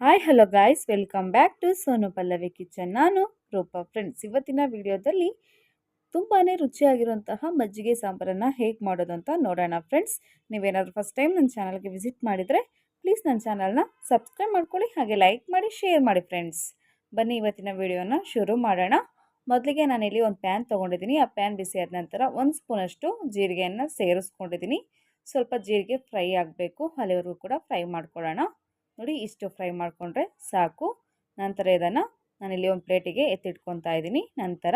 Hi hello guys welcome back to Sonu Pallavi kitchen ನಾನು Roopa friends ಇವತ್ತಿನ ವಿಡಿಯೋದಲ್ಲಿ ತುಂಬಾ ರುಚಿಯಾಗಿರುವಂತಹ ಮಜ್ಜಿಗೆ ಸಾಂಬಾರನ್ನು ಹೇಗೆ ಮಾಡೋದು ಅಂತ ನೋಡೋಣ ಫ್ರೆಂಡ್ಸ್ ನೀವೇನಾದರೂ ಫಸ್ಟ್ ಟೈಮ್ ನನ್ನ ಚಾನಲ್ಗೆ ವಿಸಿಟ್ ಮಾಡಿದರೆ ಪ್ಲೀಸ್ ನನ್ನ ಚಾನಲ್ನ ಸಬ್ಸ್ಕ್ರೈಬ್ ಮಾಡ್ಕೊಳ್ಳಿ, ಹಾಗೆ ಲೈಕ್ ಮಾಡಿ ಶೇರ್ ಮಾಡಿ ಫ್ರೆಂಡ್ಸ್ ಬನ್ನಿ ಇವತ್ತಿನ ವಿಡಿಯೋನ ಶುರು ಮಾಡೋಣ. ಮೊದಲಿಗೆ ನಾನಿಲ್ಲಿ ಒಂದು ಪ್ಯಾನ್ ತೊಗೊಂಡಿದ್ದೀನಿ. ಆ ಪ್ಯಾನ್ ಬಿಸಿ ಆದ ನಂತರ ಒಂದು ಸ್ಪೂನಷ್ಟು ಜೀರಿಗೆಯನ್ನು ಸೇರಿಸ್ಕೊಂಡಿದ್ದೀನಿ. ಸ್ವಲ್ಪ ಜೀರಿಗೆ ಫ್ರೈ ಆಗಬೇಕು. ಅಲ್ಲಿವರೆಗೂ ಕೂಡ ಫ್ರೈ ಮಾಡ್ಕೊಳ್ಳೋಣ. ನೋಡಿ ಇಷ್ಟು ಫ್ರೈ ಮಾಡಿಕೊಂಡ್ರೆ ಸಾಕು. ನಂತರ ಇದನ್ನು ನಾನಿಲ್ಲಿ ಒಂದು ಪ್ಲೇಟಿಗೆ ಎತ್ತಿಟ್ಕೊತಾ ಇದ್ದೀನಿ. ನಂತರ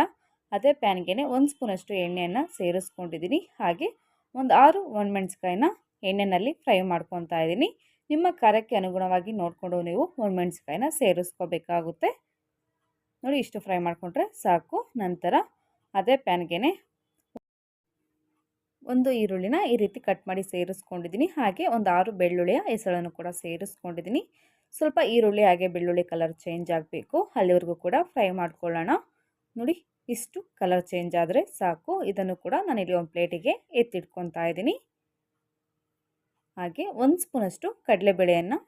ಅದೇ ಪ್ಯಾನ್ಗೆ ಒಂದು ಸ್ಪೂನಷ್ಟು ಎಣ್ಣೆಯನ್ನು ಸೇರಿಸ್ಕೊಂಡಿದ್ದೀನಿ. ಹಾಗೆ ಒಂದು ಆರು ಒಣಮೆಣ್ಸ್ಕಾಯಿನ ಎಣ್ಣೆಯಲ್ಲಿ ಫ್ರೈ ಮಾಡ್ಕೊತಾ ಇದ್ದೀನಿ. ನಿಮ್ಮ ಖಾರಕ್ಕೆ ಅನುಗುಣವಾಗಿ ನೋಡಿಕೊಂಡು ನೀವು ಒಣಮೆಣ್ಸ್ಕಾಯಿನ ಸೇರಿಸ್ಕೋಬೇಕಾಗುತ್ತೆ. ನೋಡಿ ಇಷ್ಟು ಫ್ರೈ ಮಾಡಿಕೊಂಡ್ರೆ ಸಾಕು. ನಂತರ ಅದೇ ಪ್ಯಾನ್ಗೆ ಒಂದು ಈರುಳ್ಳಿನ ಈ ರೀತಿ ಕಟ್ ಮಾಡಿ ಸೇರಿಸ್ಕೊಂಡಿದ್ದೀನಿ. ಹಾಗೆ ಒಂದು ಆರು ಬೆಳ್ಳುಳ್ಳಿಯ ಹೆಸಳನ್ನು ಕೂಡ ಸೇರಿಸ್ಕೊಂಡಿದ್ದೀನಿ. ಸ್ವಲ್ಪ ಈರುಳ್ಳಿ ಹಾಗೆ ಬೆಳ್ಳುಳ್ಳಿ ಕಲರ್ ಚೇಂಜ್ ಆಗಬೇಕು. ಅಲ್ಲಿವರೆಗೂ ಕೂಡ ಫ್ರೈ ಮಾಡ್ಕೊಳ್ಳೋಣ. ನೋಡಿ, ಇಷ್ಟು ಕಲರ್ ಚೇಂಜ್ ಆದರೆ ಸಾಕು. ಇದನ್ನು ಕೂಡ ನಾನಿಲ್ಲಿ ಒಂದು ಪ್ಲೇಟಿಗೆ ಎತ್ತಿಟ್ಕೊತಾ ಇದ್ದೀನಿ. ಹಾಗೆ ಒಂದು ಸ್ಪೂನಷ್ಟು ಕಡಲೆಬೇಳೆಯನ್ನು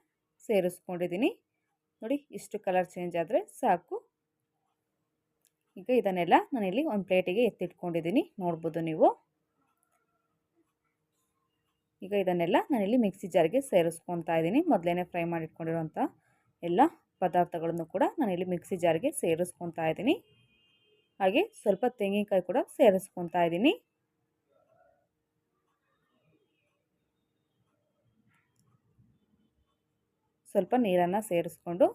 ಸೇರಿಸ್ಕೊಂಡಿದ್ದೀನಿ. ನೋಡಿ, ಇಷ್ಟು ಕಲರ್ ಚೇಂಜ್ ಆದರೆ ಸಾಕು. ಈಗ ಇದನ್ನೆಲ್ಲ ನಾನಿಲ್ಲಿ ಒಂದು ಪ್ಲೇಟಿಗೆ ಎತ್ತಿಟ್ಕೊಂಡಿದ್ದೀನಿ. ನೋಡ್ಬೋದು ನೀವು. ಈಗ ಇದನ್ನೆಲ್ಲ ನಾನಿಲ್ಲಿ ಮಿಕ್ಸಿ ಜಾರಿಗೆ ಸೇರಿಸ್ಕೊತಾ ಇದ್ದೀನಿ. ಮೊದಲೇ ಫ್ರೈ ಮಾಡಿಟ್ಕೊಂಡಿರೋಂಥ ಎಲ್ಲ ಪದಾರ್ಥಗಳನ್ನು ಕೂಡ ನಾನಿಲ್ಲಿ ಮಿಕ್ಸಿ ಜಾರಿಗೆ ಸೇರಿಸ್ಕೊತಾ ಇದ್ದೀನಿ. ಹಾಗೆ ಸ್ವಲ್ಪ ತೆಂಗಿನಕಾಯಿ ಕೂಡ ಸೇರಿಸ್ಕೊತಾ ಇದ್ದೀನಿ. ಸ್ವಲ್ಪ ನೀರನ್ನು ಸೇರಿಸ್ಕೊಂಡು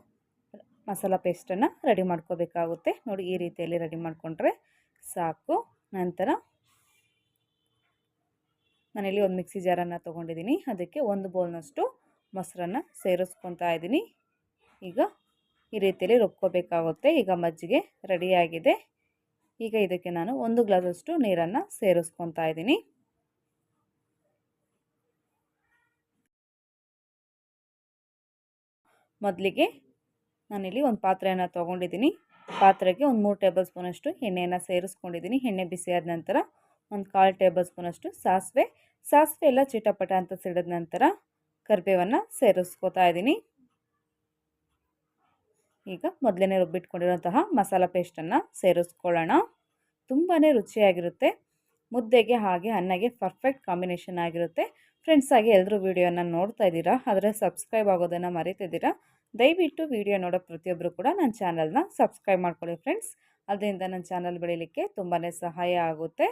ಮಸಾಲ ಪೇಸ್ಟನ್ನು ರೆಡಿ ಮಾಡ್ಕೋಬೇಕಾಗುತ್ತೆ. ನೋಡಿ ಈ ರೀತಿಯಲ್ಲಿ ರೆಡಿ ಮಾಡಿಕೊಂಡ್ರೆ ಸಾಕು. ನಂತರ ನಾನಿಲ್ಲಿ ಒಂದು ಮಿಕ್ಸಿ ಜಾರನ್ನು ತೊಗೊಂಡಿದ್ದೀನಿ. ಅದಕ್ಕೆ ಒಂದು ಬೌಲ್ನಷ್ಟು ಮೊಸರನ್ನು ಸೇರಿಸ್ಕೊತಾ ಇದ್ದೀನಿ. ಈಗ ಈ ರೀತಿಯಲ್ಲಿ ರುಬ್ಕೋಬೇಕಾಗುತ್ತೆ. ಈಗ ಮಜ್ಜಿಗೆ ರೆಡಿಯಾಗಿದೆ. ಈಗ ಇದಕ್ಕೆ ನಾನು ಒಂದು ಗ್ಲಾಸಷ್ಟು ನೀರನ್ನು ಸೇರಿಸ್ಕೊತಾ ಇದ್ದೀನಿ. ಮೊದಲಿಗೆ ನಾನಿಲ್ಲಿ ಒಂದು ಪಾತ್ರೆಯನ್ನು ತೊಗೊಂಡಿದ್ದೀನಿ. ಪಾತ್ರೆಗೆ ಒಂದು ಮೂರು ಟೇಬಲ್ ಸ್ಪೂನಷ್ಟು ಎಣ್ಣೆಯನ್ನು ಸೇರಿಸ್ಕೊಂಡಿದ್ದೀನಿ. ಎಣ್ಣೆ ಬಿಸಿಯಾದ ನಂತರ ಒಂದು ಕಾಲು ಟೇಬಲ್ ಸ್ಪೂನಷ್ಟು ಸಾಸಿವೆ. ಸಾಸಿವೆ ಎಲ್ಲ ಚಿಟಪಟ ಅಂತ ಸಿಡಿದ ನಂತರ ಕರಿಬೇವನ್ನು ಸೇರಿಸ್ಕೋತಾ ಇದ್ದೀನಿ. ಈಗ ಮೊದಲೇ ರುಬ್ಬಿಟ್ಕೊಂಡಿರೋಂತಹ ಮಸಾಲ ಪೇಸ್ಟನ್ನು ಸೇರಿಸ್ಕೊಳ್ಳೋಣ. ತುಂಬಾ ರುಚಿಯಾಗಿರುತ್ತೆ. ಮುದ್ದೆಗೆ ಹಾಗೆ ಅನ್ನಗೆ ಪರ್ಫೆಕ್ಟ್ ಕಾಂಬಿನೇಷನ್ ಆಗಿರುತ್ತೆ. ಫ್ರೆಂಡ್ಸ್ ಆಗಿ ಎಲ್ಲರೂ ವೀಡಿಯೋನ ನೋಡ್ತಾ ಇದ್ದೀರಾ? ಆದರೆ ಸಬ್ಸ್ಕ್ರೈಬ್ ಆಗೋದನ್ನು ಮರಿತಿದ್ದೀರಾ? ದಯವಿಟ್ಟು ವೀಡಿಯೋ ನೋಡೋ ಪ್ರತಿಯೊಬ್ಬರು ಕೂಡ ನನ್ನ ಚಾನಲ್ನ ಸಬ್ಸ್ಕ್ರೈಬ್ ಮಾಡ್ಕೊಳ್ಳಿ ಫ್ರೆಂಡ್ಸ್ ಅದರಿಂದ ನನ್ನ ಚಾನಲ್ ಬೆಳೀಲಿಕ್ಕೆ ತುಂಬಾ ಸಹಾಯ ಆಗುತ್ತೆ.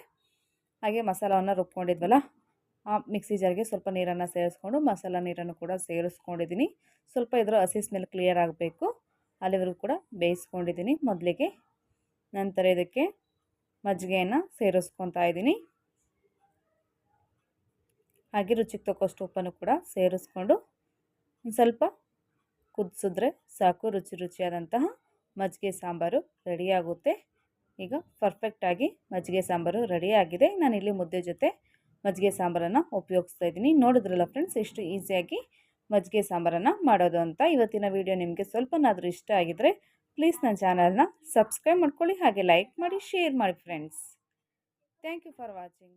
ಹಾಗೆ ಮಸಾಲವನ್ನು ರುಬ್ಕೊಂಡಿದ್ವಲ್ಲ, ಆ ಮಿಕ್ಸಿ ಜಾರ್ಗೆ ಸ್ವಲ್ಪ ನೀರನ್ನು ಸೇರಿಸ್ಕೊಂಡು ಮಸಾಲ ನೀರನ್ನು ಕೂಡ ಸೇರಿಸ್ಕೊಂಡಿದ್ದೀನಿ. ಸ್ವಲ್ಪ ಇದರ ಹಸಿ ಸ್ಮೆಲ್ ಕ್ಲಿಯರ್ ಆಗಬೇಕು. ಅಲ್ಲಿವರೆಗೂ ಕೂಡ ಬೇಯಿಸ್ಕೊಂಡಿದ್ದೀನಿ ಮೊದಲಿಗೆ. ನಂತರ ಇದಕ್ಕೆ ಮಜ್ಜಿಗೆಯನ್ನು ಸೇರಿಸ್ಕೊತಾ ಇದ್ದೀನಿ. ಹಾಗೆ ರುಚಿಗೆ ತಕ್ಕಷ್ಟು ಉಪ್ಪನ್ನು ಕೂಡ ಸೇರಿಸ್ಕೊಂಡು ಸ್ವಲ್ಪ ಕುದಿಸಿದ್ರೆ ಸಾಕು ರುಚಿ ರುಚಿಯಾದಂತಹ ಮಜ್ಜಿಗೆ ಸಾಂಬಾರು ರೆಡಿಯಾಗುತ್ತೆ ಈಗ ಪರ್ಫೆಕ್ಟಾಗಿ ಮಜ್ಜಿಗೆ ಸಾಂಬಾರು ರೆಡಿಯಾಗಿದೆ ನಾನಿಲ್ಲಿ ಮುದ್ದೆ ಜೊತೆ ಮಜ್ಜಿಗೆ ಸಾಂಬಾರನ್ನು ಉಪಯೋಗಿಸ್ತಾ ಇದ್ದೀನಿ. ನೋಡಿದ್ರಲ್ಲ ಫ್ರೆಂಡ್ಸ್ ಎಷ್ಟು ಈಸಿಯಾಗಿ ಮಜ್ಜಿಗೆ ಸಾಂಬಾರನ್ನು ಮಾಡೋದು ಅಂತ. ಇವತ್ತಿನ ವಿಡಿಯೋ ನಿಮಗೆ ಸ್ವಲ್ಪನಾದರೂ ಇಷ್ಟ ಆಗಿದರೆ ಪ್ಲೀಸ್ ನನ್ನ ಚಾನಲ್ನ ಸಬ್ಸ್ಕ್ರೈಬ್ ಮಾಡ್ಕೊಳ್ಳಿ. ಹಾಗೆ ಲೈಕ್ ಮಾಡಿ ಶೇರ್ ಮಾಡಿ friends thank you for watching